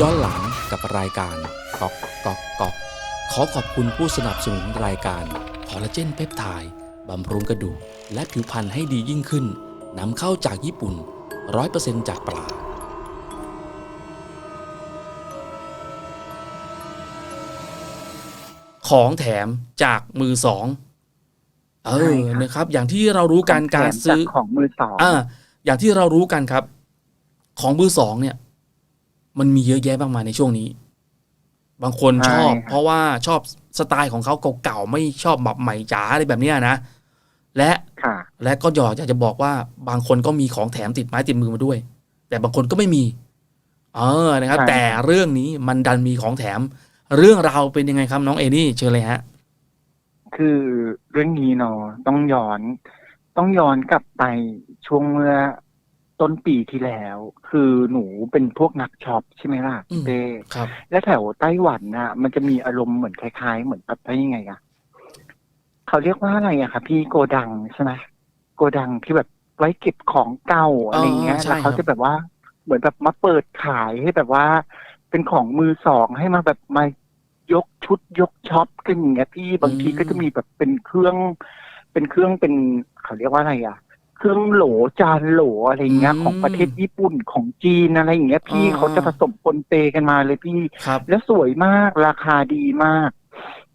ย้อนหลังกับรายการก๊อกก๊อกก๊อกขอขอบคุณผู้สนับสนุนรายการคอลลาเจนเพปไทด์บำรุงกระดูกและผิวพรรณให้ดียิ่งขึ้นนำเข้าจากญี่ปุ่น 100%จากปลาของแถมจากมือสอง เอใช่อครับนะครับ อย่างที่เรารู้กันการแถมซื้อจของมือสองอ่าอย่างที่เรารู้กันครับ ของมือสองเนี่ย มันมีเยอะแยะมากมายในช่วงนี้ บางคนชอบ เพราะว่าชอบสไตล์ของเขาเก่าๆไม่ชอบแบบใหม่จ๋าอะไรแบบเนี้ยนะและค่ะและก็อยากอยากจะบอกว่าบางคนก็มีของแถมติดไม้ติดมือมาด้วย แต่บางคนก็ไม่มี เออนะครับใช่แต่เรื่องนี้มันดันมีของแถม เรื่องราวเป็นยังไงครับน้องเอนี่เชิญเลยฮะ คือเรื่องนี้เนาะต้องย้อน ต้องย้อนกลับไปช่วงเมื่อ ต้นปีที่แล้ว คือหนูเป็นพวกนักช็อปใช่ไหมล่ะอืม เต้ครับ และแถวไต้หวันน่ะ มันจะมีอารมณ์เหมือนคล้าย ๆ เหมือนแบบว่ายังไงอะเขาเรียกว่าอะไรอะคะพี่โกดังใช่ไหมโกดังที่แบบไว้เก็บของเก่าอะไรเงี้ยอ๋อใช่แล้วเขาครับ จะแบบว่าเหมือนแบบมาเปิดขายให้แบบว่า เป็นของมือสองให้มาแบบมายกชุดยกช็อปกันอย่างเงี้ยพี่บางทีก็จะมีแบบเป็นเครื่อง เป็นเครื่องเป็นเขาเรียกว่าอะไรอะ เครื่องโหลจานโหลอะไรเงี้ย ของประเทศญี่ปุ่นของจีนอะไรอย่างเงี้ย พี่เขาจะผสมปนเปกันมาเลยพี่ครับแล้วสวยมากราคาดีมาก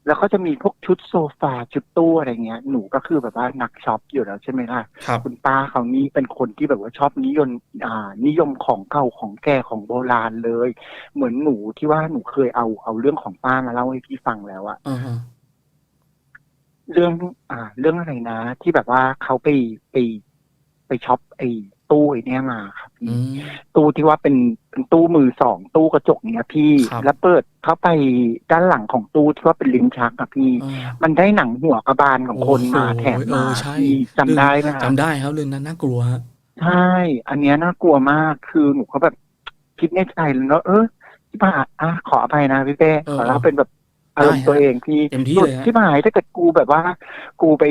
แล้วก็จะมีพวกชุดโซฟาชุดตู้อะไรเงี้ย หนูก็คือแบบว่านักช็อปอยู่แล้วใช่ไหมล่ะครับคุณป้าเขานี่เป็นคนที่แบบว่าชอบนิยมอ่า นิยมของเก่าของแก่ของโบราณเลย เหมือนหนูที่ว่าหนูเคยเอาเอาเรื่องของป้ามาเล่าให้พี่ฟังแล้วอะอ่าฮะเรื่องอ่า เรื่องอะไรนะ ที่แบบว่าเขาไปไป ไปช็อปไอ้ตู้ไอ้เนี้ยมาครับพี่อืม ตู้ที่ว่าเป็นเป็นตู้มือสองตู้กระจกเนี่ยพี่ ครับ แล้วเปิดเข้าไปด้านหลังของตู้ที่ว่าเป็นลิ้นชักอะพี่อ่ามันได้หนังหัวกระบาลของคนมาโอ้โหแถมเอมาอใช่พี่จำได้ไหมครับจำได้ครับเรื่องนั้นน่ากลัวฮะ ใช่ อันเนี้ยน่ากลัวมากคือหนูก็แบบคิดในใจเลยเนาะเออที่ผ่านอะขออภัยนะพี่เป้ขอเล่าเป็นแบบอารมณ์ตัวเองพี่เต็มที่เลยฮะ ที่หายถ้าเกิดกูแบบว่า กูไป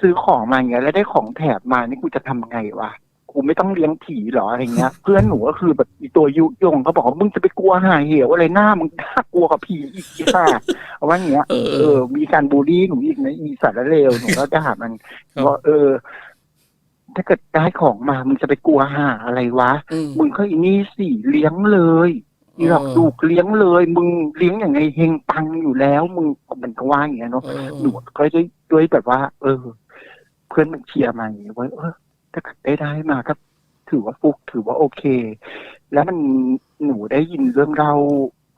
ซื้อของมาอย่างเงี้ยแล้วได้ของแถมมานี่กูจะทำไงวะกูไม่ต้องเลี้ยงผีเหรออะไรเงี้ย เพื่อนหนูก็คือแบบอีตัวยุยงเขาบอกว่ามึงจะไปกลัวหาเหวอะไรหน้ามึงน่ากลัวกับผีอีกค่ะเอาว่าอย่างเงี้ยเออเออ มีการบูลลี่หนูอีกนะอีสารเลวหนูก็จะหามันครับ ว่าเออ ถ้าเกิดได้ของมามึงจะไปกลัวหาอะไรวะ อืม มึงก็อีนี่สิเลี้ยงเลยอีหลอกเออดูกเลี้ยงเลย มึงเลี้ยงอย่างไงเฮงปังอยู่แล้ว มึงมันก็ว่าอย่างเงี้ยเนาะเออหนูก็ด้วยด้วยแบบว่า เออเพื่อนมันเชียร์มาอย่างเงี้ยว่าเออถ้าเกิดได้ได้มาก็ถือว่าฟุกถือว่าโอเค แล้วมันหนูได้ยินเรื่องเล่า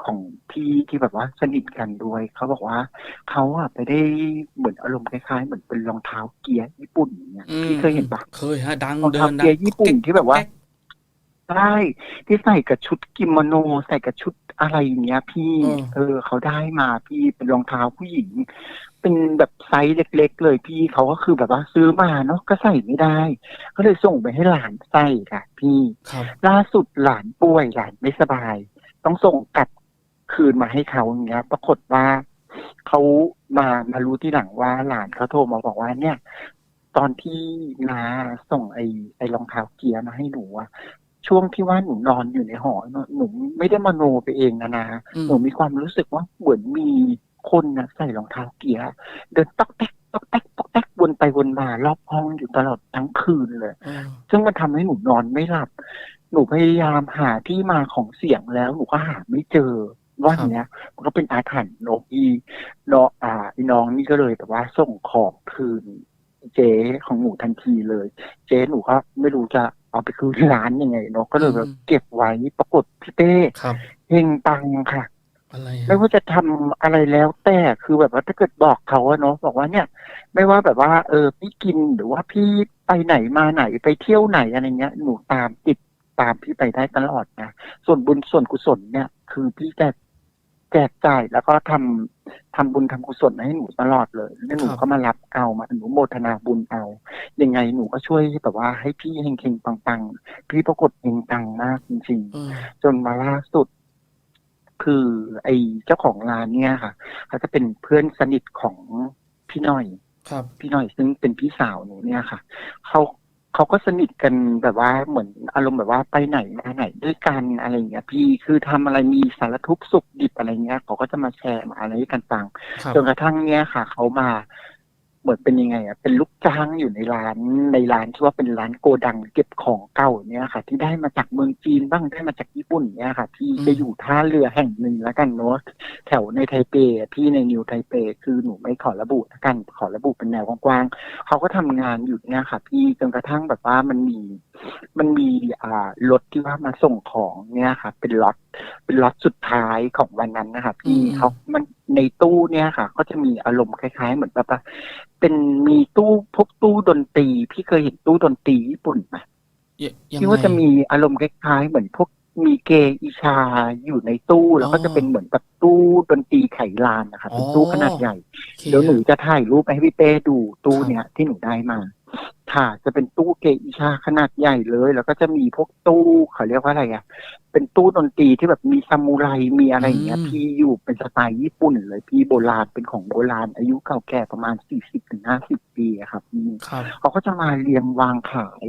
ของพี่ที่แบบว่าสนิทกันด้วย เขาบอกว่า เขาอะไปได้เหมือนอารมณ์คล้ายๆ เหมือนเป็นรองเท้าเกียร์ญี่ปุ่นอย่างเงี้ยอืมพี่เคยเห็นปะเคยฮะดังรองเดิเท้านดัเกียร์ญี่ปุ่นที่แบบว่า แก๊ก ใช่ที่ใส่กับชุดกิโมโน ใส่กับชุดอะไรอย่างเงี้ย พี่ อืม เออ เขาได้มาพี่เป็นรองเท้าผู้หญิง เป็นแบบไซส์เล็ก ๆ เลยพี่เขาก็คือแบบว่าซื้อมาเนาะก็ใส่ไม่ได้ ก็เลยส่งไปให้หลานใส่ค่ะ พี่ ครับ ล่าสุดหลานป่วยหลานไม่สบาย ต้องส่งกลับคืนมาให้เขาอย่างเงี้ย ปรากฏว่าเขามามารู้ที่หลังว่าหลานเขาโทรมาบอกว่าเนี่ย ตอนที่น้าส่งไอ้ไอ้รองเท้าเกียร์มาให้หนูอะ ช่วงที่ว่าหนูนอนอยู่ในหอเนอะหนูไม่ได้มโนไปเองนะนะอืมหนูมีความรู้สึกว่าเหมือนมีคนนะใส่รองเท้าเกียร์เดินต๊อกแต๊กต๊อกแต๊กต๊อกแต๊กวนไปวนมารอบห้องอยู่ตลอดทั้งคืนเลยเออซึ่งมันทำให้หนูนอนไม่หลับ หนูพยายามหาที่มาของเสียงแล้วหนูก็หาไม่เจอว่าอย่างเนี้ยมันก็เป็นอาถรรพ์โนอีเนาะอ่าอีน้องนี่ก็เลยแบบว่าส่งของคืน เจ๊ของหนูทันทีเลย เจ๊หนูก็ไม่รู้จะเอาไปคืนร้านยังไงเนาะก็เลยแบบเก็บไว้ปรากฏพี่เต้ครับเฮงปังค่ะอะไรไม่ฮะว่าจะทำอะไรแล้วแต่คือแบบว่าถ้าเกิดบอกเขาอะเนาะบอกว่าเนี่ย ไม่ว่าแบบว่า เออพี่กินหรือว่าพี่ไปไหนมาไหนไปเที่ยวไหนอะไรเงี้ยหนูตามติดตามพี่ไปได้ตลอดนะส่วนบุญส่วนกุศลเนี่ย คือพี่แจก แจกจ่ายแล้วก็ทำทำบุญทำกุศลให้หนูตลอดเลยแล้วหนูก็มารับเอามาหนูโมทนาบุญเอา ยังไงหนูก็ช่วยแบบว่าให้พี่เฮงๆปังๆ พี่ปรากฏเฮงปังมากจริงๆเออจนมาล่าสุด คือไอ้เจ้าของร้านเนี่ยค่ะเขาจะเป็นเพื่อนสนิทของพี่หน่อย ครับ พี่หน่อยซึ่งเป็นพี่สาวหนูเนี่ยค่ะเขา เขาก็สนิทกันแบบว่าเหมือนอารมณ์แบบว่าไปไหนมาไหนด้วยกันอะไรอย่างเงี้ยพี่คือทำอะไรมีสารทุกข์สุขดิบอะไรเงี้ยเขาก็จะมาแชร์มาอะไรกันฟังครับ จนกระทั่งเนี้ยค่ะ เขามา เหมือนเป็นยังไงอะเป็นลูกจ้างอยู่ในร้านในร้านที่ว่าเป็นร้านโกดังเก็บของเก่าเนี่ยค่ะ ที่ได้มาจากเมืองจีนบ้างได้มาจากญี่ปุ่นเนี่ยค่ะ ที่จะอยู่ท่าเรือแห่งหนึ่งแล้วกันเนาะแถวในไทเปที่ในนิวไทเปคือหนูไม่ขอระบุล้วกันขอระบุเป็นแนวกว้างๆเขาก็ทำงานอยู่เนี่ยค่ะพี่จนกระทั่งแบบว่ามันมี มันมีอ่ารถที่ว่ามาส่งของเนี่ยค่ะ เป็นล็อตเป็นล็อตสุดท้ายของวันนั้นนะคะพี่อืมเขามันในตู้เนี่ยค่ะ ก็จะมีอารมณ์คล้าย ๆ เหมือนแบบว่าเป็นมีตู้พวกตู้ดนตรีพี่เคยเห็นตู้ดนตรีญี่ปุ่นไหมยยังที่ไงว่าจะมีอารมณ์คล้าย ๆ เหมือนพวกมีเกอิชาอยู่ในตู้แล้วก็อ๋อจะเป็นเหมือนแบบตู้ดนตรีไขลานนะคะเป็นตู้อ๋อขนาดใหญ่โอคเดี๋ยวหนูจะถ่ายรูปให้พี่เป้ดูตู้ครับเนี้ยที่หนูได้มา ค่ะจะเป็นตู้เกอิชาขนาดใหญ่เลย แล้วก็จะมีพวกตู้เขาเรียกว่าอะไรอะ เป็นตู้ดนตรีที่แบบมีซามูไรมีอะไรอย่างเงี้ยอืมพี่อยู่เป็นสไตล์ญี่ปุ่นเลย พี่โบราณเป็นของโบราณ อายุเก่าแก่ประมาณสี่สิบถึงห้าสิบปีอะครับพี่ครับเขาก็จะมาเรียงวางขาย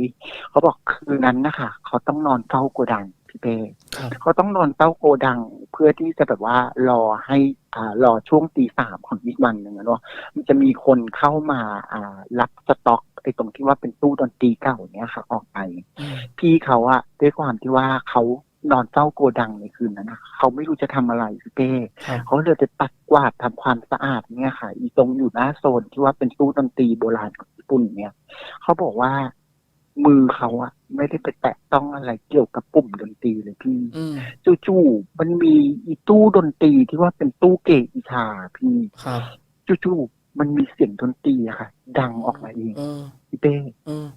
เขาบอกคืนนั้นนะคะเขาต้องนอนเฝ้าโกดังพี่ เป้ครับเขาต้องนอนเต้าโกดังเพื่อที่จะแบบว่ารอให้อ่ารอช่วงตีสามของอีกวันหนึ่งอะเนาะมันจะมีคนเข้ามาอ่ารับสต็อกไอ้ตรงที่ว่าเป็นตู้ดนตรีเก่าเนี้ยค่ะ ออกไปอืมพี่เขาอะด้วยความที่ว่าเขานอนเฝ้าโกดังในคืนนั้นนะเขาไม่รู้จะทำอะไรพี่เป้ครับเขาเลยไปปัดกวาดทำความสะอาดเนี่ยค่ะ อีตรงอยู่หน้าโซนที่ว่าเป็นตู้ดนตรีโบราณของญี่ปุ่นเนี่ยเขาบอกว่า มือเขาอะไม่ได้ไปแตะต้องอะไรเกี่ยวกับปุ่มดนตรีเลยพี่อืมจู่ๆมันมีอีตู้ดนตรีที่ว่าเป็นตู้เกอีชาพี่ครับจู่ๆมันมีเสียงดนตรีอะค่ะ ดังออกมาเองเออพี่เป้เออ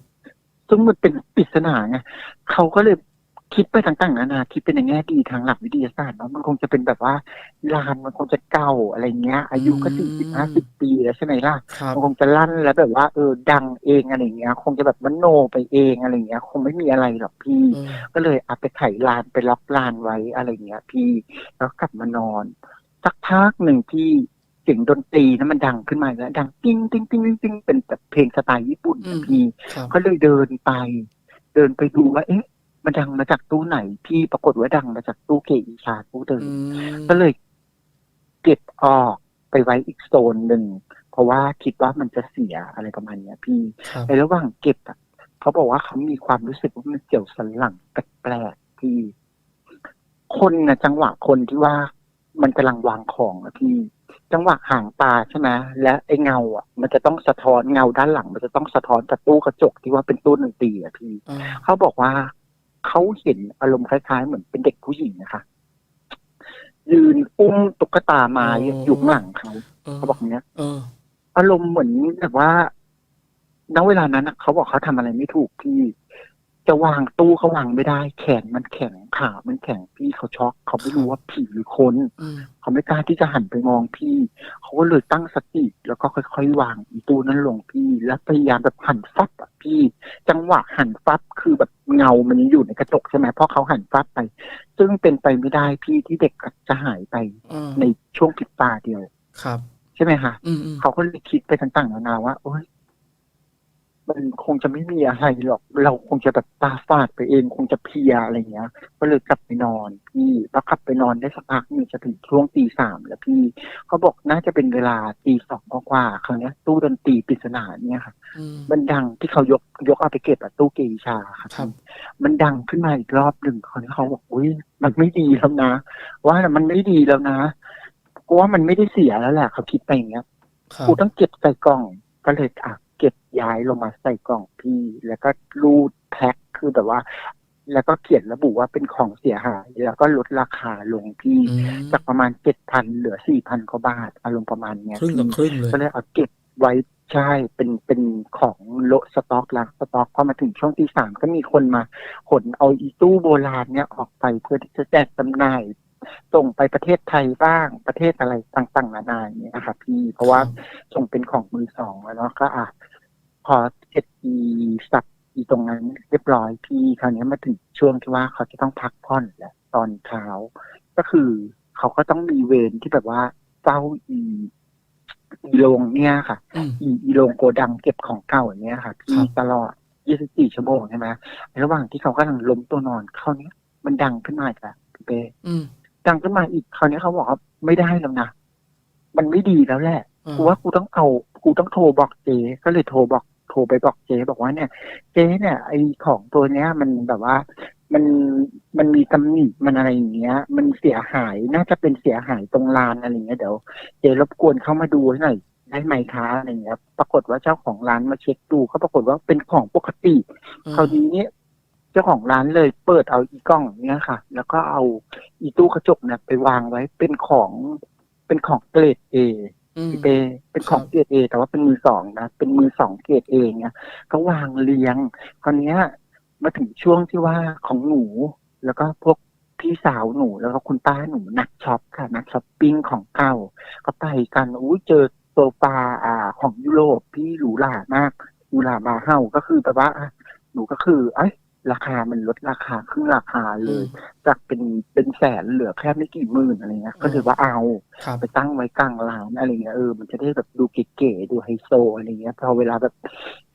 ซึ่งมันเป็นปริศนาไงเขาก็เลย คิดไปต่างๆนานาคิดเป็นในแง่ดีทางหลักวิทยาศาสตร์เนาะมันคงจะเป็นแบบว่าลานมันคงจะเก่าอะไรเงี้ย อายุก็อืมสี่สิบห้าสิบปีแล้วใช่ไหมล่ะครับมันคงจะลั่นแล้วแบบว่าเออดังเองอะไรเงี้ย คงจะแบบมันโนไปเองอะไรเงี้ย คงไม่มีอะไรหรอกพี่เออก็เลยเอาไปไขลานไปล็อกลานไว้อะไรเงี้ย พี่แล้วกลับมานอน สักพักหนึ่งพี่เสียงดนตรีนั้นมันดังขึ้นมาอีกแล้วดังติ้งติ้งติ้งติ้งติ้งเป็นแบบเพลงสไตล์ญี่ปุ่นอืนะมพี่ครับก็เลยเดินไป เดินไปดูว่าเอ๊ะ มันดังมาจากตู้ไหน พี่ปรากฏว่าดังมาจากตู้เกอีชาตู้เดิมอืมก็เลยเก็บออกไปไว้อีกโซนหนึ่ง เพราะว่าคิดว่ามันจะเสียอะไรประมาณเนี้ย พี่ครับในระหว่างเก็บอะเขาบอกว่าเขามีความรู้สึกว่ามันเกี่ยวสันหลังแปลกๆที่ คนนะจังหวะคนที่ว่ามันกำลังวางของอะพี่ จังหวะห่างตาใช่ไหมและไอ้เงาอะ มันจะต้องสะท้อนเงาด้านหลัง มันจะต้องสะท้อนจากตู้กระจกที่ว่าเป็นตู้ดนตรีอะพี่เออเขาบอกว่า เขาเห็นอารมณ์คล้ายๆ เหมือนเป็นเด็กผู้หญิงนะคะ ยืนอุ้มตุ๊กตาไม้อยู่ข้างหลังเขาเออเขาบอกอย่างเนี้ยเอออารมณ์เหมือนแบบว่าณเวลานั้นน่ะเขาบอกเขาทำอะไรไม่ถูกพี่ จะวางตู้เขาวางไม่ได้ แขนมันแข็งขา มันแข็งพี่เขาช็อกเขาไม่รู้ว่าผีหรือคนอืมเขาไม่กล้าที่จะหันไปมองพี่ เขาก็เลยตั้งสติแล้วก็ค่อยๆวางอีตู้นั้นลงพี่ แล้วพยายามแบบหันฟับอะ พี่ จังหวะหันฟับคือแบบเงามันยังอยู่ในกระจกใช่ไหมเพราะเขาหันฟับไป ซึ่งเป็นไปไม่ได้พี่ที่เด็กจะหายไปเออในช่วงพริบตาเดียวครับ ใช่ไหมคะอืมอืมเขาก็เลยคิดไปต่างๆนานาว่าโอ๊ย มันคงจะไม่มีอะไรหรอก เราคงจะแบบตาฝาดไปเอง คงจะเพลียอะไรเงี้ย ก็เลยกลับไปนอนพี่แล้วกลับไปนอนได้สักพักหนึงจะถึงช่วงตีสามแล้วพี่เขาบอกน่าจะเป็นเวลาตีสองกว่าๆครั้งนี้ยตู้ดนตรีปริศนาเนี่ยค่ะอืมมันดังที่เขายกยกเอาไปเก็บอะตู้เกอิชาค่ะครับ มันดังขึ้นมาอีกรอบหนึ่งคราวนี้เขาบอกอุ้ยมันไม่ดีแล้วนะ ว่ามันไม่ดีแล้วนะกูว่ามันไม่ได้เสียแล้วแหละเขาคิดไปอย่างเงี้ยครับกูต้องเก็บใส่กล่องก็เลยอะ เก็บย้ายลงมาใส่กล่องพี่ แล้วก็รูดแพ็คคือแบบว่า แล้วก็เขียนระบุว่าเป็นของเสียหาย แล้วก็ลดราคาลงพี่อืมจากประมาณเจ็ดพันเหลือสี่พันกว่าบาทอารมณ์ประมาณเนี้ยครึ่งต่อพี่ครึ่งเลยก็เลยเอาเก็บไว้ใช่เป็นเป็นของโละสต็อกละสต็อกพอมาถึงช่วงที่สามก็มีคนมาขนเอาอีตู้โบราณเนี้ยออกไปเพื่อที่จะแจกจำหน่ายส่งไปประเทศไทยบ้างประเทศอะไรต่างๆนานาอย่างเงี้ยค่ะพี่ เพราะว่าส่งเป็นของมือสองแล้วเนาะก็อะ พอเสร็จอีสับอีตรงนั้นเรียบร้อยพี่คราวนี้มาถึงช่วงที่ว่าเขาจะต้องพักผ่อนแหละตอนเช้า ก็คือเขาก็ต้องมีเวรที่แบบว่าเฝ้าอีอีโรงเนี่ยค่ะอืมอีอีโรงโกดังเก็บของเก่าอย่างเนี้ยค่ะคพี่รับตลอด 24 ชั่วโมงใช่ไหมระหว่างที่เขากำลังล้มตัวนอนคราวเนี้ยมันดังขึ้นมาอีกแล้วพี่เป้อืมดังขึ้นมาอีกคราวเนี้ยเขาบอกว่าไม่ได้แล้วนะ มันไม่ดีแล้วแหละอ่ากูว่ากูต้องเอากูต้องโทรบอกเจ ก็เลยโทรบอก โทรไปบอกเจบอกว่าเนี่ย เจเนี่ยไอของตัวเนี้ย มันแบบว่ามันมันมีตำหนิมันอะไรอย่างเงี้ย มันเสียหายน่าจะเป็นเสียหายตรงลานอะไรอย่างเงี้ยเดี๋ยวเจรบกวนเข้ามาดูให้หน่อยได้ไหมคะอะไรอย่างเงี้ยปรากฏว่าเจ้าของร้านมาเช็คดูเขาปรากฏว่าเป็นของปกติคราวนี้เนี่ยเจ้าของร้านเลยเปิดเอาอีกล้องเนี้ยค่ะ แล้วก็เอาอีตู้กระจกเนี่ยไปวางไว้เป็นของเป็นของเกรดเอ อีเปเป็นของเกรดเอแต่ว่าเป็นมือสองนะ เป็นมือสองเกรดเอเนี่ยก็วางเรียงคราวนี้ยมาถึงช่วงที่ว่าของหนู แล้วก็พวกพี่สาวหนูแล้วก็คุณป้าหนูนักช็อปค่ะ นักช้อปปิ้งของเก่า ก็ไปกันอู้เจอโซฟาอ่า ของยุโรปพี่หรูหรามากหรูหราบาเฮาก็คือแบบว่าหนูก็คือ เอ้ย ราคามันลดราคาครึ่งราคาเลย จากเป็นเป็นแสนเหลือแค่ไม่กี่หมื่นอะไรเงี้ย ก็ถือว่าเอาครับไปตั้งไว้กลางร้านอะไรเงี้ยเออมันจะได้แบบดูเก๋ๆดูไฮโซอะไรเงี้ยพอเวลาแบบ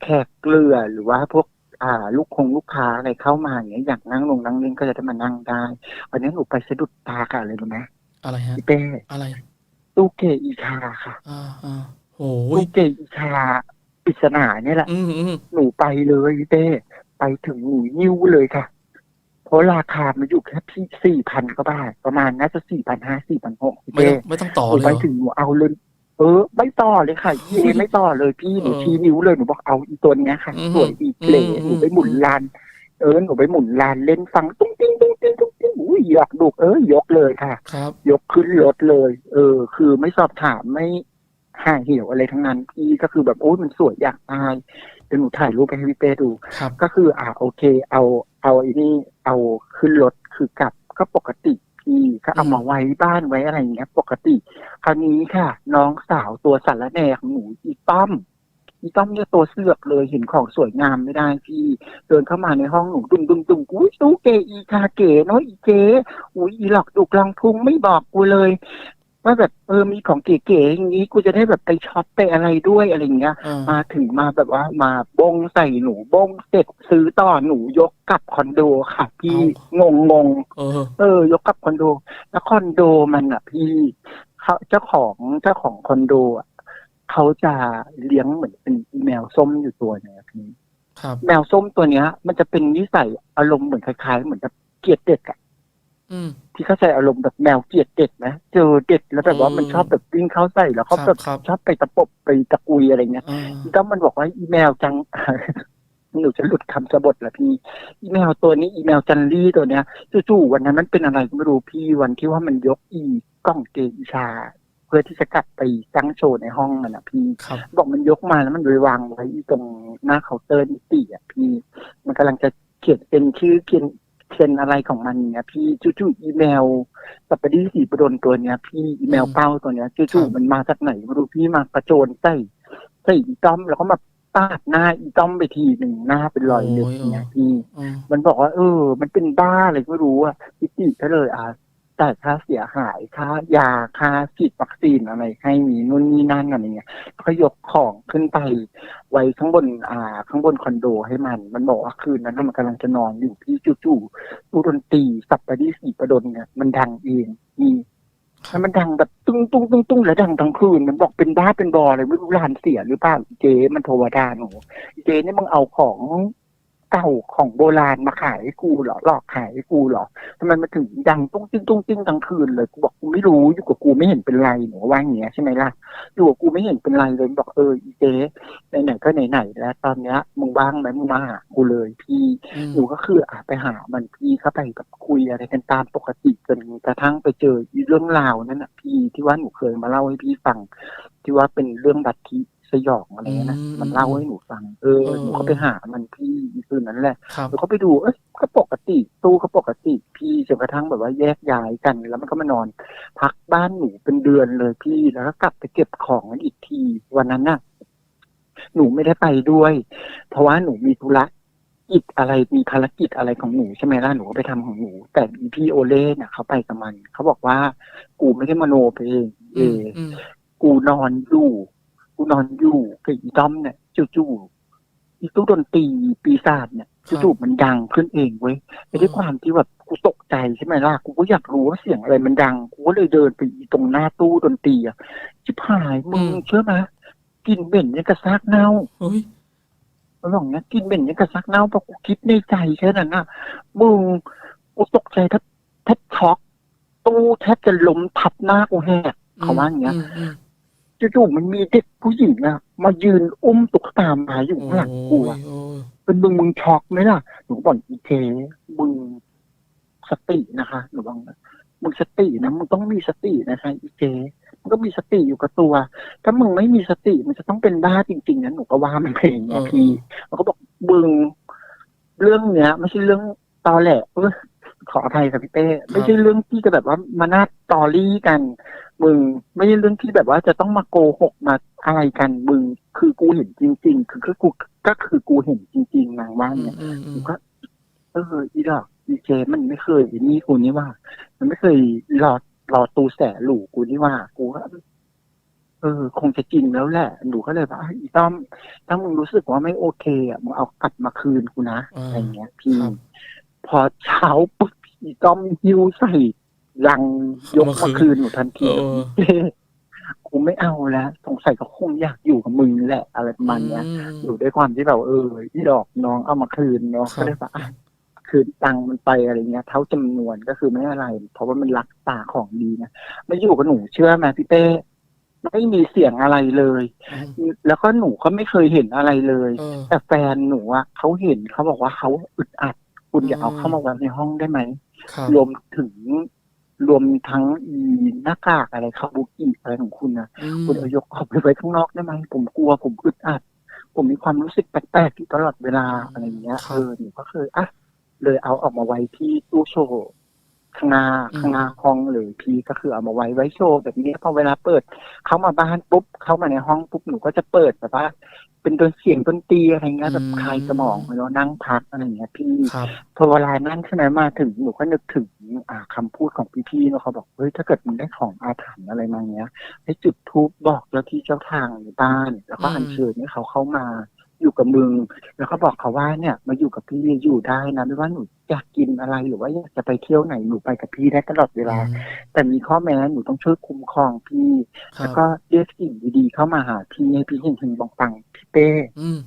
แขกเกลือหรือว่าพวกอ่าลูกคงลูกค้าอะไรเข้ามาอย่างเงี้ยอยากนั่งลงนั่งเล่นก็จะได้มานั่งได้วันนี้หนูไปสะดุดตาค่ะอะไรรู้ไหมอะไรฮะพี่เป้อะไรตู้เกอีคาค่ะอ่าอ่าโหยตู้เกอีคาปริศนาเนี่ยแหละอืมอืมหนูไปเลยพี่เป้ ไปถึงหนูยิ้วเลยค่ะ เพราะราคามันอยู่แค่พี่สี่พันก็บาทประมาณน่าจะสี่พันห้าสี่พันหกพี่ไม่เป้ต้องไม่ต้องต่อหนูเลยไปเหรอถึงหนูเอาเลยเออ ไม่ต่อเลยค่ะเยไม่ต่อเลยพี่หนูเออชี้นิ้วเลยหนูบอกเอาอีตัวเนี้ยค่ะอืมสวยอีเกลอืมหนูไปหมุนลานเออหนูไปหมุนลานเล่นฟังตุ้งติ้งตุ้งติ้งตุ้งติ้งอุ้ยอยากดูเออยกเลยค่ะครับ ยกขึ้นรถเลย เออ คือไม่สอบถามไม่ห่าเหี่ยวอะไรทั้งนั้นพี่ก็คือแบบโอ้ยมันสวยอยากอาย เดี๋ยวหนูถ่ายรูปไปให้พี่เป้ดู ครับ ก็คือ อ่าโอเค เอาเอาไอ้นี่เอาขึ้นรถคือกลับก็ปกติพี่ก็เอามาไว้บ้านไว้อะไรอย่างเงี้ย ปกติ คราวนี้ค่ะ น้องสาวตัวสารแหนของหนูอีต้อมอีต้อมเนี่ยตัวเสือกเลยเห็นของสวยงามไม่ได้พี่ เดินเข้ามาในห้องหนูดุงดุงดุงอุ้ยตู้เกอีคาเก๋เนาะอีเก๋อุ้ยอีหลอกดุกลองพุงไม่บอกกูเลย ว่าแบบเออมีของเก๋ๆอย่างนี้กูจะได้แบบไปช็อปไปอะไรด้วยอะไรอย่างเงี้ย อ่ามาถึงมาแบบว่ามาบงใส่หนูบงเสร็จซื้อต่อหนูยกกลับคอนโดค่ะ พี่งงงงเออ ๆเออ ยกกลับคอนโด แล้วคอนโดมันอะ พี่เขาเจ้าของเจ้าของคอนโดอะเขาจะเลี้ยงเหมือนเป็นแมวส้มอยู่ตัวหนึงอะพี่ ครับ แมวส้มตัวเนี้ย มันจะเป็นนิสัยอารมณ์เหมือนคล้ายๆ เหมือนแบบเกลียดเด็กอะอืม ที่เข้าใจอารมณ์แบบแมวเกลียดเด็กนะเจอเด็กแล้วแบบว่ามันชอบแบบวิ่งเข้าใส่แล้วเขาครับแบบครับชอบไปตะปบไปตะกุยอะไรเงี้ยอ่าอีต้อมมันบอกว่าอีเมลจังหนูจะหลุดคำสะบทละพี่ อีเมลตัวนี้อีเมลจันลี่ตัวเนี้ยจู่ๆวันนั้นมันเป็นอะไรก็ไม่รู้พี่วันที่ว่ามันยกอีกล้องเกอีชา เพื่อที่จะกลับไปตั้งโชว์ในห้องมันอะพี่ครับบอกมันยกมาแล้วมันไปวางไว้ตรงหน้าเคาน์เตอร์นิติอะพี่ มันกำลังจะเขียนเป็นชื่อเขียน เขียนอะไรของมันเนี่ยพี่จู่ๆอีเมลสัปปดีสีประดนตัวเนี้ย พี่อีเมลเป้าตัวเนี้ยจู่ๆมันมาจากไหนไม่รู้พี่มากระโจนใส่ใส่อีต้อมแล้วก็มาปาดหน้าอีต้อมไปทีหนึ่งหน้าเป็นรอยเลือดเนี่ยพี่อืมมันบอกว่า เออ มันเป็นบ้าอะไรไม่รู้อะพิติก็เลยอะ แต่ายค่าเสียหายค่ายาค่าฉีดวัคซีนอะไรให้มีนู่นนี่นั่นอะไรเงี้ยก็ยกของขึ้นไปไว้ข้างบนอ่าข้างบนคอนโดให้มัน มันบอกว่าคืนนั้นมันกำลังจะนอนอยู่พี่จู่ๆตู้ดนตรีสับปะดีสีประดนเนี่ยมันดังเองนี่ครัแล้วมันดังแบบตุ้งตุ้งตุ้งตุ้งแล้วดังทั้งคืนมันบอกเป็นบ้าเป็นบออะไรไม่รู้ลานเสียหรือเปล่าเจ๊มันโทรมาด่าหนูเจ๊นี่มึงเอาของ เก่าของโบราณมาขายให้กูเหรอหลอกขายให้กูเหรอทำไมมันถึงดังตุ้งติ้งตุ้งติ้งทั้งคืนเลยกูบอกกูไม่รู้อยู่กับกูไม่เห็นเป็นไรหนูว่าอย่างเงี้ยใช่ไหมล่ะอยู่กับกูไม่เห็นเป็นไรเลยบอกเอออีเจ๊ไหนๆก็ไหนๆแล้ว ตอนเนี้ยมึงว่างไหมมึงมาหากูเลยพี่อืมหนูก็คืออะไปหามันพี่เข้าไปแบบคุยอะไรกันตามปกติจนกระทั่งไปเจออีเรื่องราวนั่นน่ะพี่ที่ว่าหนูเคยมาเล่าให้พี่ฟัง ที่ว่าเป็นเรื่องบัตรทิ สยองอะไรเงี้ยนะมันเล่าให้หนูฟังเออหนูก็ไปหามันพี่อีคืนนั้นแหละครับหนูก็ไปดูเอ้ยก็ปกติตู้ก็ปกติ พี่จนกระทั่งแบบว่าแยกย้ายกันแล้วมันก็มานอน พักบ้านหนูเป็นเดือนเลยพี่แล้วก็กลับไปเก็บของกันอีกทีวันนั้นน่ะ หนูไม่ได้ไปด้วย เพราะว่าหนูมีธุระกิจอะไรมีภารกิจอะไรของหนูใช่ไหมล่ะหนูก็ไปทำของหนู แต่อีพี่โอเล่เนี่ยเขาไปกับมันเขาบอกว่า กูไม่ได้มโนไปเองเอ อืมออืมกูนอนอยู่ กูนอนอยู่กับอีต้อมเนี่ยจู่อีตู้ดนตรีปีศาจเนี่ยครับจู่ๆมันดังขึ้นเองเว้ยไอ้ด้วยความที่แบบกูตกใจใช่ไหมล่ะกูก็อยากรู้ว่าเสียงอะไรมันดังกูก็เลยเดินไปอีตรงหน้าตู้ดนตรีอะชิบหายมึงเชื่อไหมกลินเหม็นยังกระซากเน่า เฮ้ย มันบอกเนี้ยกินเป็นอย่างกับซักเน่าเพราะกูคิดในใจแค่นั้นน่ะมึงกูตกใจแทบแทบช็อกตู้แทบจะล้มทับหน้ากูแหกเขาว่าอย่างเงี้ยมอืม จู่ๆมันมีเด็กผู้หญิงอะมายืนอุ้มตุ๊กตาหมาอยู่ข้างหลังกูอะโอ้ยเป็นมึงมึงช็อกไหมล่ะหนูบอกอีเจมึงสตินะคะหนูบอกนะมึงสตินะมึงต้องมีสตินะคะอีเจมึงก็มีสติอยู่กับตัว ถ้ามึงไม่มีสติมันจะต้องเป็นบ้าจริงๆนะหนูก็ว่ามันเพลงเอเนี่ยอพี่มันก็บอกบึงเรื่องเนี้ยไม่ใช่เรื่องตอแหลเออ ขออภัยครับพี่เป้ไม่ใช่เรื่องที่จะแบบว่ามานาตอรี่กันมึงไม่ใช่เรื่องที่แบบว่าจะต้องมาโกหกมาอะไรกันมึงคือกูเห็นจริง ๆ คือคือกูก็คือกูเห็นจริง ๆนางว่าอืเนี่มยอืมอืผมมก็เอออีดอกอีเจมันไม่เคยไอ้นี่กูนี่ว่า มันไม่เคยหลอดหลอดตูแสหลูกูนี่ว่า กูก็เออ คงจะจริงแล้วแหละ หนูก็เลยว่าอีต้อมถ้ามึงรู้สึกว่าไม่โอเคอะมึงเอากลับมาคืนกูนะอ่าอะไรเงี้ยพี่ครับพอเช้าปุ๊บ อีต้อมหิวใส่ลังยกมาคืนหนูทันเอทีอเจ๊กูไม่เอาแล้วสงสัยเขาคงอยากอยู่กับมึงแหละ อะไรประมาณเนี้ยอยู่ด้วยความที่แบบเออที่ดอกน้องเอามาคืนเนาะครับก็เลยว่าอะคืนตังค์มันไปอะไรเงี้ย เท่าจำนวนก็คือไม่อะไร เพราะว่ามันรักษาของดีนะมาอยู่กับหนูเชื่อไหมพี่เป้ไม่มีเสียงอะไรเลย แล้วก็หนูก็ไม่เคยเห็นอะไรเลยเออแต่แฟนหนูอะเขาเห็นเขาบอกว่าเขาอึดอัด คุณอย่าเอาอืมเข้ามาไว้ในห้องได้ไหมค รับรวมถึงรวมทั้งอีหน้ากากอะไรคาบุกิอะไรของคุณนะอืมคุณเอายกออกไปไว้ข้างนอกได้ไหมผมกลัวผมอึดอัด ผมมีความรู้สึกแปลกๆอยู่ตลอดเวลาอะไรอย่างเงี้ยครับเออหนูก็เคยอะเลยเอาออกมาไว้ที่ตู้โชว์ ข้างหน้าอืมข้างหน้าห้องเลยพี่ก็คือเอามาไว้ไว้โชว์แบบนี้พอเวลาเปิด เข้ามาบ้านปุ๊บเข้ามาในห้องปุ๊บหนูก็จะเปิดแบบว่า เป็นดนเสียงดนตรีอะไรเงี้ยแบบคลายสมองแล้วนั่งพักอะไรอย่างเงี้ยพี่ครับพอเวลานั่นใช่ไหมมาถึงหนูก็นึกถึงอ่าคำพูดของพี่ๆเนาะเขาบอกเฮ้ยถ้าเกิดมึงได้ของอาถรรพ์อะไรมาเงี้ยให้จุดทูบบอกเจ้าที่เจ้าทางในบ้าน แล้วก็อืมอัญเชิญให้เขาเข้ามา อยู่กับมึง แล้วก็บอกเขาว่าเนี่ย มาอยู่กับพี่อยู่ได้นะไม่ว่าหนูอยากกินอะไรหรือว่าอยากจะไปเที่ยวไหนหนูไปกับพี่ได้ตลอดเวลา แต่มีข้อแม้หนูต้องช่วยคุ้มครองพี่ครัแล้วบก็เรียกสิ่งดีๆเข้ามาหาพี่ให้พี่เฮงเฮงๆปังๆพี่เป้อืม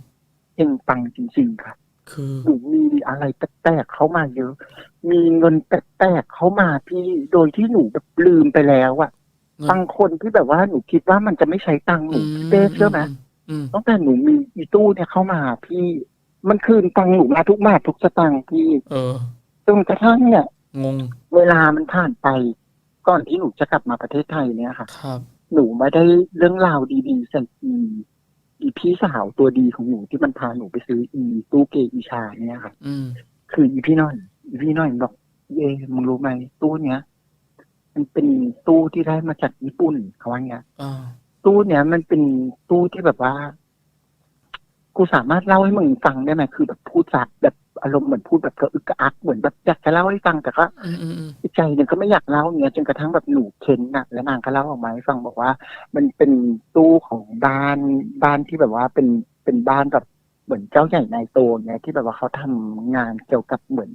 เฮงปังจริงๆค่ะคือหนูมีอะไรแปลกๆเข้ามาเยอะ มีเงินแปลกๆเข้ามาพี่โดยที่หนูแบบลืมไปแล้วอะบางคนที่แบบว่าหนูคิดว่ามันจะไม่ใช้ตังค์หนูพี่เป้เชื่อไหมอืม ตั้งแต่หนูมีอีตู้เนี่ยเข้ามาพี่ มันคืนตังค์หนูมาทุกบาททุกสตางค์พี่เออจนกระทั่งเนี่ย งง เวลามันผ่านไป ก่อนที่หนูจะกลับมาประเทศไทยเนี่ยค่ะ ครับ หนูมาได้เรื่องราวดีๆจากอีอีพี่สาวตัวดีของหนูที่มันพาหนูไปซื้ออีตู้เกอีชาเนี่ยค่ะ อืม คืออีพี่น้อยอีพี่น้อยบอกเย่มึงรู้ไหมตู้เนี้ยมันเป็นตู้ที่ได้มาจากญี่ปุ่นเขาว่าเงี้ยอ่า ตู้เนี้ยมันเป็นตู้ที่แบบว่า กูสามารถเล่าให้มึงฟังได้ไหมคือแบบพูดจากแบบอารมณ์เหมือนพูดแบบกระอึกกระอักเหมือนแบบอยากจะเล่าให้ฟังแต่ก็ใจหนึ่งก็ไม่อยากเล่าเนี้ยจนกระทั่งแบบหนูเค้นน่ะ แล้วนางก็เล่าออกมาให้ฟังบอกว่า มันเป็นตู้ของบ้านบ้านที่แบบว่าเป็นเป็นบ้านแบบเหมือนเจ้าใหญ่นายโตเนี่ยที่แบบว่าเขาทำงานเกี่ยวกับเหมือน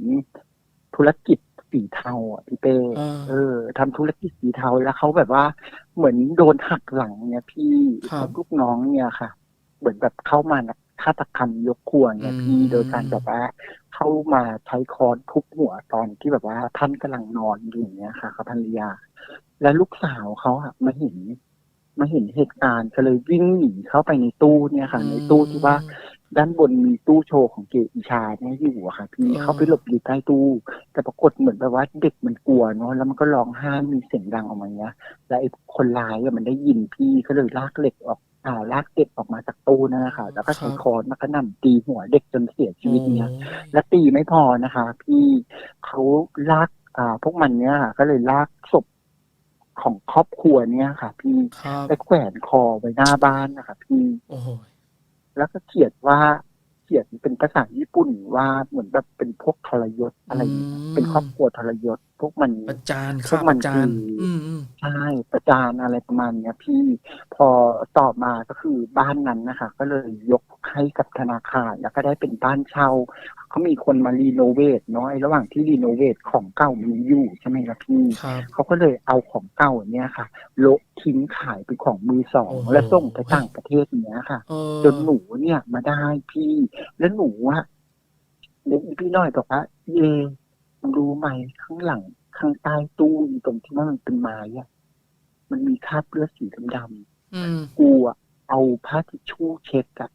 ธุรกิจ สีเทาอะพี่เป้อ่าเออทำธุรกิจสีเทาแล้วเขาแบบว่าเหมือนโดนหักหลังเนี่ยพี่ครับเขาลูกน้องเนี่ยค่ะ เหมือนแบบเข้ามานะฆาตกรรมยกครัวเนี่ยพี่อืมโดยการแบบว่าเข้ามาใช้ค้อนทุบหัวตอนที่แบบว่า ท่านกำลังนอนอยู่อย่างเงี้ยค่ะกับภรรยา และลูกสาวเขาอะมาเห็นมาเห็นเหตุการณ์ก็เลยวิ่งหนีเข้าไปในตู้เนี่ยค่ะ ในตู้ที่ว่า ด้านบนมีตู้โชว์ของเกอิชาเนี่ยอยู่อะค่ะพี่อ๋อเขาไปหลบอยู่ใต้ตู้ แต่ปรากฏเหมือนแบบว่าเด็กมันกลัวเนาะแล้วมันก็ร้องไห้มีเสียงดังออกมาเงี้ยแล้วไอ้คนร้ายอะมันได้ยินพี่ก็เลยลากเหล็กออกอ่าลากเด็กออกมาจากตู้นั่นนะคะแล้วก็ใช้ค้อนมากระหน่ำตีหัวเด็กจนเสียชีวิตเนี่ยและตีไม่พอนะคะ พี่เขาลากอ่าพวกมันเนี่ยค่ะก็เลยลากศพของครอบครัวเนี่ยค่ะ พี่ครับไปแขวนคอไว้หน้าบ้านนะคะพี่โอ้โห แล้วก็เขียนว่าเขียนเป็นภาษาญี่ปุ่นว่าเหมือนแบบเป็นพวกทรยศอะไรอย่างเงี้ยเป็นครอบครัวทรยศพวกมันประจานพวค่ากมัปนระจานคืออือืมอืมใช่ประจานอะไรประมาณเนี้ย พี่พอตอบมาก็คือบ้านนั้นนะคะ ก็เลยยกให้กับธนาคารแล้วก็ได้เป็นบ้านเช่าเขามีคนมารีโนเวทเนาะไอ้ระหว่างที่รีโนเวทของเก่ามีอยู่ใช่ไหมล่ะพี่ครับเขาก็เลยเอาของเก่าเนี่ยค่ะโละทิ้งขายเป็นของมือสองโอ้โหแล้วส่งไปต่างประเทศอย่างเนี้ยค่ะเออจนหนูเนี่ยมาได้พี่ แล้วหนูอะเด็กพี่น้อยบอกว่าเยมึง รู้ไหมข้างหลัง ข้างใต้ตู้อีตรงที่ว่ามันเป็นไม้อะมันมีคราบเลือดสีดำอืมๆกูอะเอาผ้าทิชชู่เช็ดอะ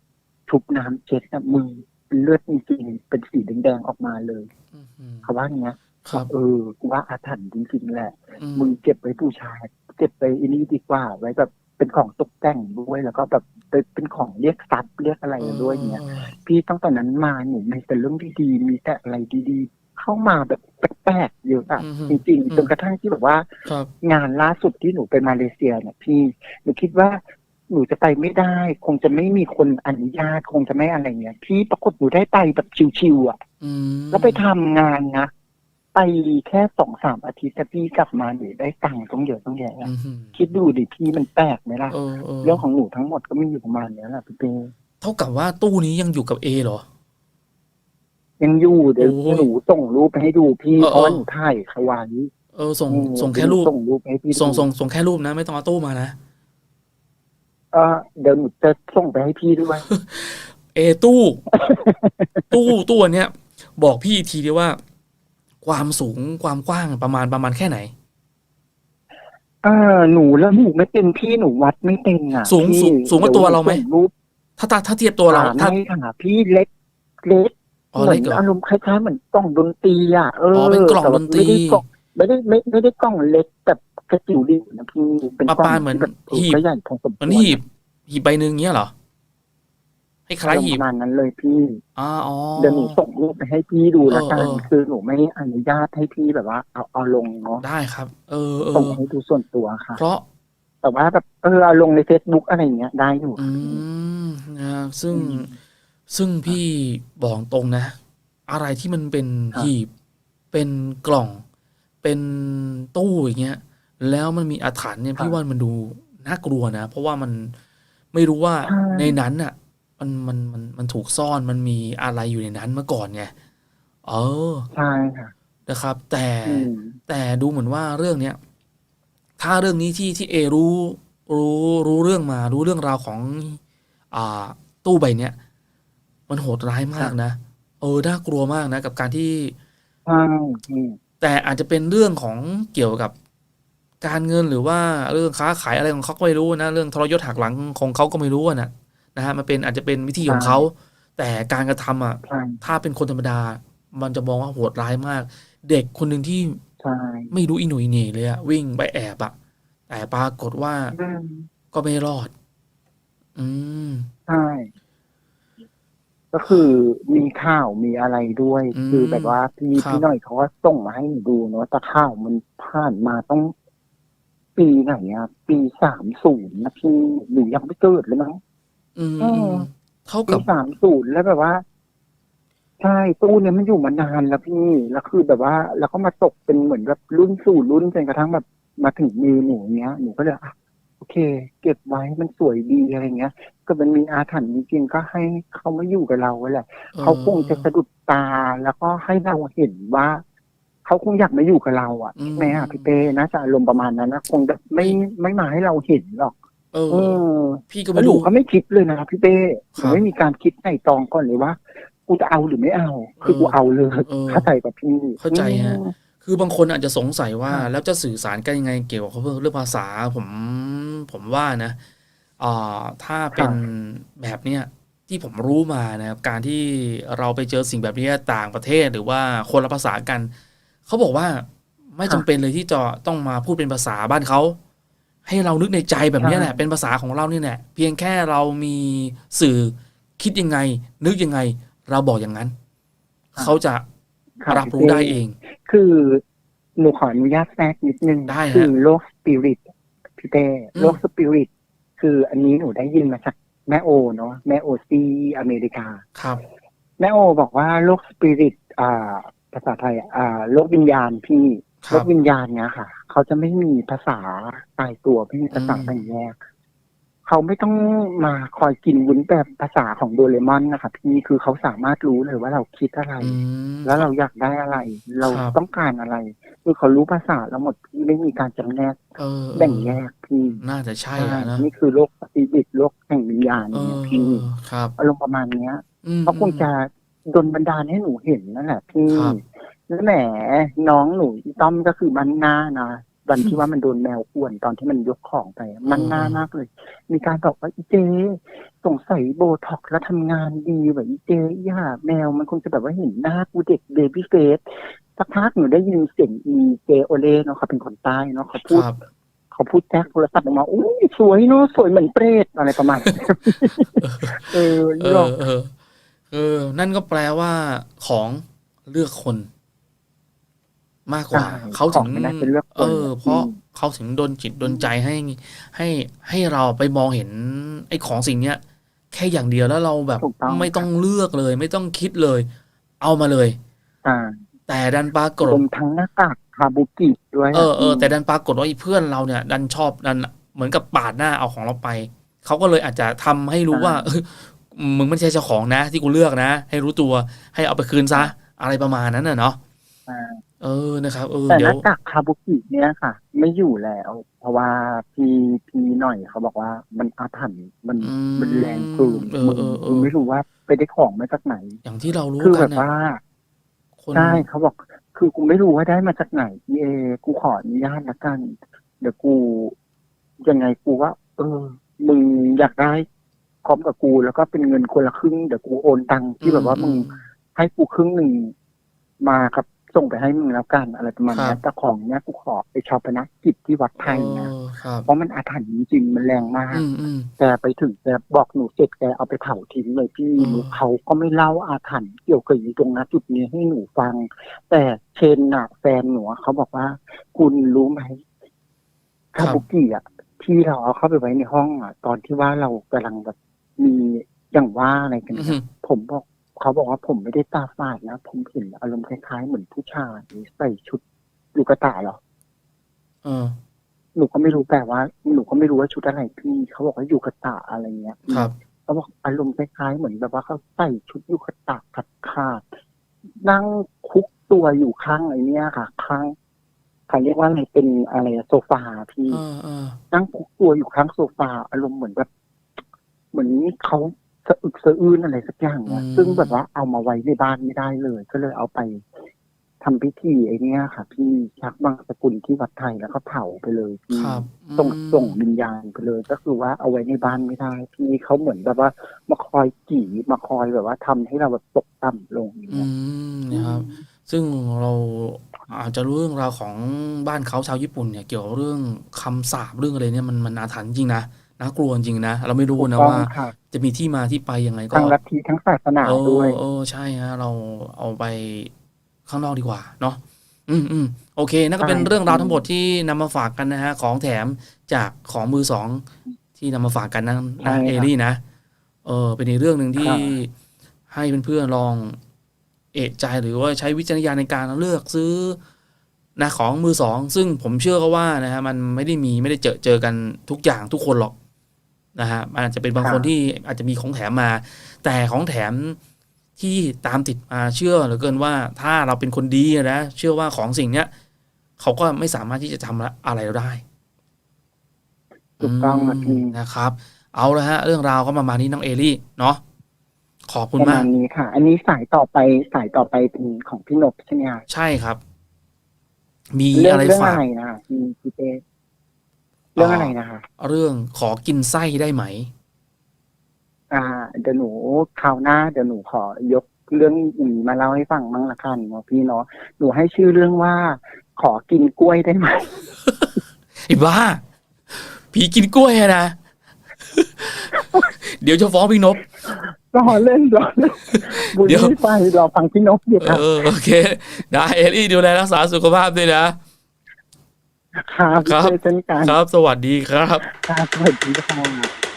ชุบน้ำเช็ดอะมือเป็นเลือดจริงๆเป็นสีแดงๆออกมาเลยอืมอืมเขาว่าอย่างเงี้ยครับเออกูว่าอาถรรพ์จริงๆแหละอืมมึงเก็บไว้บูชาเก็บไปอันนี้ดีกว่า ไว้แบบเป็นของตกแต่งด้วยแล้วก็แบบเป็นเป็นของเรียกทรัพย์เรียกอะไรด้วยอย่างเงี้ยออพี่ตั้งแต่นั้นมาหนูมีแต่เรื่องดีๆมีแต่อะไรดีๆ เข้ามาแบบแปลกๆเยอะอะอืมจริงอืม ๆจนกระทั่งที่แบบว่า ครับ งานล่าสุดที่หนูไปมาเลเซียเนี่ยพี่หนูคิดว่าหนูจะไปไม่ได้ คงจะไม่มีคนอนุญาตคงจะไม่อะไรเงี้ยพี่ปรากฏหนูได้ไปแบบชิวๆอะ อืมแล้วไปทำงานนะ ไปแค่สองสามอาทิตย์แต่พี่กลับมาหนูได้ตังค์ต้องเยอะต้องแยะอะอืมคิดดูดิพี่มันแปลกไหมล่ะ เออเออเรื่องของหนูทั้งหมดก็มีอยู่ประมาณเนี้ยแหละพี่เป้เท่ากับว่าตู้นี้ยังอยู่กับเอเหรอ ยังอยู่เดี๋ยวโอ้ย หนูส่งรูปไปให้ดูพี่เออเพราะว่าเออหนูถ่ายเขาไว้เออส่งอืมส่งแค่รูปส่งรูปให้พี่ดูส่งส่งส่งแค่รูปนะ ไม่ต้องเอาตู้มานะเออเดี๋ยวหนูจะส่งไปให้พี่ด้วย เอตู้ ตู้ตู้อันเนี้ย บอกพี่อีกทีดีว่า ความสูงความกว้างประมาณประมาณแค่ไหนเออหนูแล้วหนูไม่เป็นพี่หนูวัดไม่เป็นอะสูงพี่สูงสูงกว่าตัวเราไหม ดี๋ยวนูส่งรูปถ้าถ้าถ้าเทียบตัวเราหาถ้าไม่ค่ะพี่เล็ก เล็ก อ๋อเหมืเล็นกเหรอ อารมณ์คล้ายๆเหมือนกล่องดนตรีอะเอออ๋อเป็นกล่องแต่ว่าดนตรีไม่ได้กล่องไม่ได้ไม่ไม่ได้กล่องเล็กแบบกระจิ๋วดินะพี่เป็นประกล่องมาณเหมือนที่แบบเออหีบ ก็ใหญ่พอสมควรมันหีบหีบใบหนึ่งเงี้ยเหรอให้คล้ายหีบประมาณนั้นเลยพี่ อ๋ออ๋อ เดี๋ยวหนูส่งรูปไปให้พี่ดูแล้วกันเออเออ คือหนูไม่อนุญาตให้พี่แบบว่าเอาเอาลงเนาะได้ครับ เออเอส่งอให้ดูส่วนตัวค่ะ เพราะ แต่ว่าแบบเออเอาลงในเฟซบุ๊กอะไรอย่างเงี้ยได้อยู่ อืมนะซึ่งอืม ซึ่งพี่บอกตรงนะ อะไรที่มันเป็นครับหีบ เป็นกล่อง เป็นตู้อย่างเงี้ย แล้วมันมีอาถรรพ์เนี่ยพี่ว่ามันดูน่ากลัวนะ เพราะว่ามันไม่รู้ว่าในนั้นน่ะ มันมันมันมันถูกซ่อนมันมีอะไรอยู่ในนั้นเมื่อก่อนไงเออใช่ค่ะนะครับ แต่อืมแต่ดูเหมือนว่าเรื่องเนี้ยถ้าเรื่องนี้ที่ที่เอรู้รู้รู้เรื่องมา รู้เรื่องราวของ อ่า ตู้ใบเนี้ย มันโหดร้ายมากนะเออน่ากลัวมากนะ กับการที่ใช่อืมแต่อาจจะเป็นเรื่องของเกี่ยวกับการเงินหรือว่าเรื่องค้าขายอะไรของเขาก็ไม่รู้นะเรื่องทรยศหักหลังของเขาก็ไม่รู้อะนะนะฮะมันเป็นอาจจะเป็นวิธีของเขา แต่การกระทำอะใช่ถ้าเป็นคนธรรมดา มันจะมองว่าโหดร้ายมาก เด็กคนหนึ่งที่ใช่ไม่รู้อีหนุ่ยเหน่เลยอะวิ่งไปแอบอะแต่ปรากฏว่าอืมก็ไม่รอด อืมใช่ ก็คือมีข่าวมีอะไรด้วย อืมคือแบบว่าพี่ครับ พี่หน่อยเขาก็ส่งมาให้หนูดูเนาะแต่ข่าวมันผ่านมาต้อง ปีไหนอะปีสามศูนย์นะพี่หนูยังไม่เกิดเลยมั้งอืมอืมอืมเท่าปีกับสามศูนย์แล้วแบบว่า ใช่ตู้เนี่ยมันอยู่มานานแล้วพี่แล้วคือแบบว่า แล้วก็มาตกเป็นเหมือนแบบรุ่นสู่รุ่นจนกระทั่งแบบมาถึงมือหนูเนี้ยหนูก็เลยอะ โอเค เก็บไว้มันสวยดีอะไรเงี้ย ก็มันมีอาถรรพ์จริงๆก็ให้เขามาอยู่กับเราแหละเขาคงจะสะดุดตาแล้วก็ให้เราเห็นว่าเขาคงอยากมาอยู่กับเราอะอืมใช่ไหมอะพี่เป้น่าจะอารมณ์ประมาณนั้นนะคงจะไม่ไม่มาให้เราเห็นหรอก เออเออพี่ก็แล้ไม่วหนูรู้ก็ไม่คิดเลยนะพี่เป้หครันูบไม่มีการคิดในตรองก่อนเลยว่ากูจะเอาหรือไม่เอา คือเออกูเอาเลยเออเข้าใจกับพี่เข้าใจฮะอืม คือบางคนอาจจะสงสัยว่าครับแล้วจะสื่อสารกันยังไงเกี่ยวกับเรื่องภาษาผมผมว่านะอ่าถ้าเป็นแบบเนี้ยที่ผมรู้มานะครับการที่เราไปเจอสิ่งแบบนี้ต่างประเทศหรือว่าคนละภาษากัน เขาบอกว่าไม่จำเป็นเลยที่จะต้องมาพูดเป็นภาษาบ้านเขาให้เรานึกในใจแบบเนี้ยแหละเป็นภาษาของเรานี่แหละเพียงแค่เรามีสื่อคิดยังไง นึกยังไง เราบอกอย่างนั้นครับเขาจะค รับรับรู้พี่ป้ได้เอง คือหนูขออนุญาตแทรกนิดนึงได้ฮะคือโลกสปิริตพี่เป้อืม โลกสปิริต คืออันนี้หนูได้ยินมาจากแม่โอเนาะแม่โอซีอเมริกา ครับ แม่โอบอกว่าโลกสปิริตอ่าภาษาไทยอ่าโลกวิญญาณพี่คโลรับกวิญญาณเนี้ยค่ะ เขาจะไม่มีภาษาตายตัวไม่มีภาษาอืม แบ่งแยก เขาไม่ต้องมาคอยกินวุ้นแบบภาษาของโดเรมอนนะคะพี่คือเขาสามารถรู้เลยว่าเราคิดอะไร อืม แล้วเราอยากได้อะไร เราครับ ต้องการอะไร คือเขารู้ภาษาแล้วหมดพี่ไม่มีการจำแนกเออแบ่งแยกพี่น่าจะใช่ใช่อะนะนี่คือโลกสปิริตโลกแห่งวิญญาณเอเนี่ยอพี่ครับอารมณ์ประมาณเนี้ย อืม เขาคงจะดนบันดาลให้หนูเห็นนั่นแหละพี่ครับ แล้วแหมน้องหนูอีต้อมก็คือมันหน้านะ วันที่ว่ามันโดนแมวข่วนตอนที่มันยกของไปอะมันหน้ามากเลย มีการบอกว่าอีเจสงสัยโบท็อกซ์แล้วทำงานดีแบบอีเจย่าแมวมันคงจะแบบว่าเห็นหน้ากูเด็กเบบี้เฟสสักพักหนูได้ยินเสียงอีเจโอเล่เนาะเขาเป็นคนใต้เนาะเขาพูดครับเขาพูดแจ็คโทรศัพท์ออกมาอุ้ยสวยเนาะสวยเหมือนเปรตอะไรประมาณนี้เออเอหรออกเออเออ นั่นก็แปลว่าของเลือกคน มากกว่าใช่เขาถึงของมันน่าจะเลือกคนเออ เพราะอืมเขาถึงโดนจิตโดนใจให้ให้ให้เราไปมองเห็นไอ้ของสิ่งเนี้ยแค่อย่างเดียวแล้วเราแบบถูกต้องไม่ต้องเลือกเลย ไม่ต้องคิดเลย เอามาเลยอ่าแต่ดันปรากฏรวมทั้งหน้ากากคาบุกิด้วยเออเออแต่ดันปรากฏว่าไอ้เพื่อนเราเนี่ย ดันชอบดันเหมือนกับปาดหน้าเอาของเราไป เขาก็เลยอาจจะทำให้รู้ว่าเออมึงไม่ใช่เจ้าของนะ ที่กูเลือกนะ ให้รู้ตัวให้เอาไปคืนซะ อะไรประมาณนั้นน่ะเนาะอ่า เออนะครับเออแต่หเดี๋ยวน้ากากคาบุกิเนี่ยค่ะ ไม่อยู่แล้ว เพราะว่าพี่พี่หน่อยเขาบอกว่ามันอาถรรพ์มันอืมมันแรงเกินเออมึงเออเอมึงอไม่รู้ว่าไปได้ของมาจากไหน อย่างที่เรารู้คือกัแบนบน่ะ ว่าคนใช่เขาบอก คือกูไม่รู้ว่าได้มาจากไหนพี่เอกูขออนุญาตละกัน เดี๋ยวกูยังไงกูว่า เออ มึงอยากได้พร้อมกับกูแล้วก็เป็นเงินคนละครึ่งเดี๋ยวกูโอนตังค์ที่แบบว่ามึงให้กูครึ่งหนึ่งมาครับ ส่งไปให้มึงแล้วกันอะไรประมาณครันี้บแต่ของเนี้ยกูขอไปชาปนกิจที่วัดไทยนะเออครับเพราะมันอาถรรพ์จริงๆมันแรงมากอืมอืมแกไปถึงแกบอกหนูเสร็จแกเอาไปเผาทิ้งเลยพี่อืมหนูเขาก็ไม่เล่าอาถรรพ์เกี่ยวกับอยู่ตรงนั้นจุดนี้ให้หนูฟัง แต่เชนน่ะแฟนหนูอะเขาบอกว่า คุณรู้ไหมคาบุกิอะที่เราเอาเข้าไปไว้ในห้องอะ ตอนที่ว่าเรากำลังแบบมีอย่างว่าอะไรกันอืเนี่ยมผมบอก เขาบอกว่าผมไม่ได้ตาฝาดนะ ผมเห็นอารมณ์คล้ายๆ เหมือนผู้ชายใส่ชุดยูกะตะเหรอเออหนูก็ไม่รู้แปลว่า หนูก็ไม่รู้ว่าชุดอะไรพี่เขาบอกว่ายูกะตะอะไรเงี้ยครับ เขาบอกอารมณ์คล้ายๆเหมือนแบบว่าเขาใส่ชุดยูกะตะขาดขาดๆนั่งคุกตัวอยู่ข้างไอ้เนี้ยค่ะ ข้างเขาเรียกว่าอะไรเป็นอะไรอะโซฟาพี่เออเออนั่งคุกตัวอยู่ข้างโซฟาอารมณ์เหมือนแบบ เหมือนเขา สะอึกสะอื้นอะไรสักอย่างเนี่ยซึ่งแบบว่าเอามาไว้ในบ้านไม่ได้เลย ก็เลยเอาไปทำพิธีไอ้เนี้ยค่ะ พี่ชักบางสกุลที่วัดไทยแล้วก็เผาไปเลยพี่ ครับส่งอืมส่งวิญญาณไปเลยก็คือว่าเอาไว้ในบ้านไม่ได้พี่เขาเหมือนแบบว่า มาคอยจีมาคอยแบบว่าทำให้เราแบบตกต่ำลงอย่างอืเงี้ยมนะครับ ซึ่งเราอาจจะรู้เรื่องราวของบ้านเขาชาวญี่ปุ่นเนี่ย เกี่ยวกับเรื่องคำสาปเรื่องอะไรเนี่ยมันมันอาถรรพ์จริงนะ น่ากลัวจริงนะ เราไม่รู้ถูกนะต้องว่าค่ะจะมีที่มาที่ไปยังไงก็ทั้งลัทธิทั้งศาสนาเออด้วยเออใช่ฮะเราเอาไปข้างนอกดีกว่าเนาะอืมอืมโอเคนั่นก็เป็นใช่เรื่องราวทั้งหมดที่นำมาฝากกันนะฮะ ของแถมจากของมือสองที่นำมาฝากกันนะใช่นะครับเอรี่นะเออเป็นอีกเรื่องหนึ่งที่ครับให้เพื่อนๆลองเอะใจหรือว่าใช้วิจารณญาณในการเลือกซื้อนะของมือสอง ซึ่งผมเชื่อก็ว่านะฮะมันไม่ได้มีไม่ได้เจอเจอกันทุกอย่างทุกคนหรอก นะฮะมันอาจจะเป็นบางคนที่อาจจะมีของแถมมา แต่ของแถมที่ตามติดมาเชื่อเหลือเกินว่าถ้าเราเป็นคนดีอะนะเชื่อว่าของสิ่งเนี้ยเขาก็ไม่สามารถที่จะทำอะไรเราได้ถูกต้องครับพี่มนะครับ เอาละฮะ เรื่องราวก็ประมาณนี้น้องเอลี่เนาะขอบคุณประมามาณกนี้ค่ะ อันนี้สายต่อไปสายต่อไปเป็นของพี่นพใช่ไหมคะใช่ครับ มีเรื่องอะไรเรื่องฝาอะกไรนะคะพี่พี่เต้ เรื่องอะไรนะคะ เรื่องขอกินไส้ได้ไหม อ่า เดี๋ยวหนูคราวหน้า เดี๋ยวหนูขอยกเรื่องนี้มาเล่าให้ฟังมั้งละกันเนาะพี่เนาะหนูให้ชื่อเรื่องว่า ขอกินกล้วยได้ไหมไอ้บ้า ผีกินกล้วยอะนะ เดี๋ยวจะฟ้องพี่นพรอเล่นรอเล่นบุญเดี๋ยวไม่ไปรอฟังพี่นพอยู่ครับเออโอเค ได้เอลี่ดูแลรักษาสุขภาพด้วยนะ ครับครับ เช่นกันครับ สวัสดีครับ ครับสวัสดีค่ะ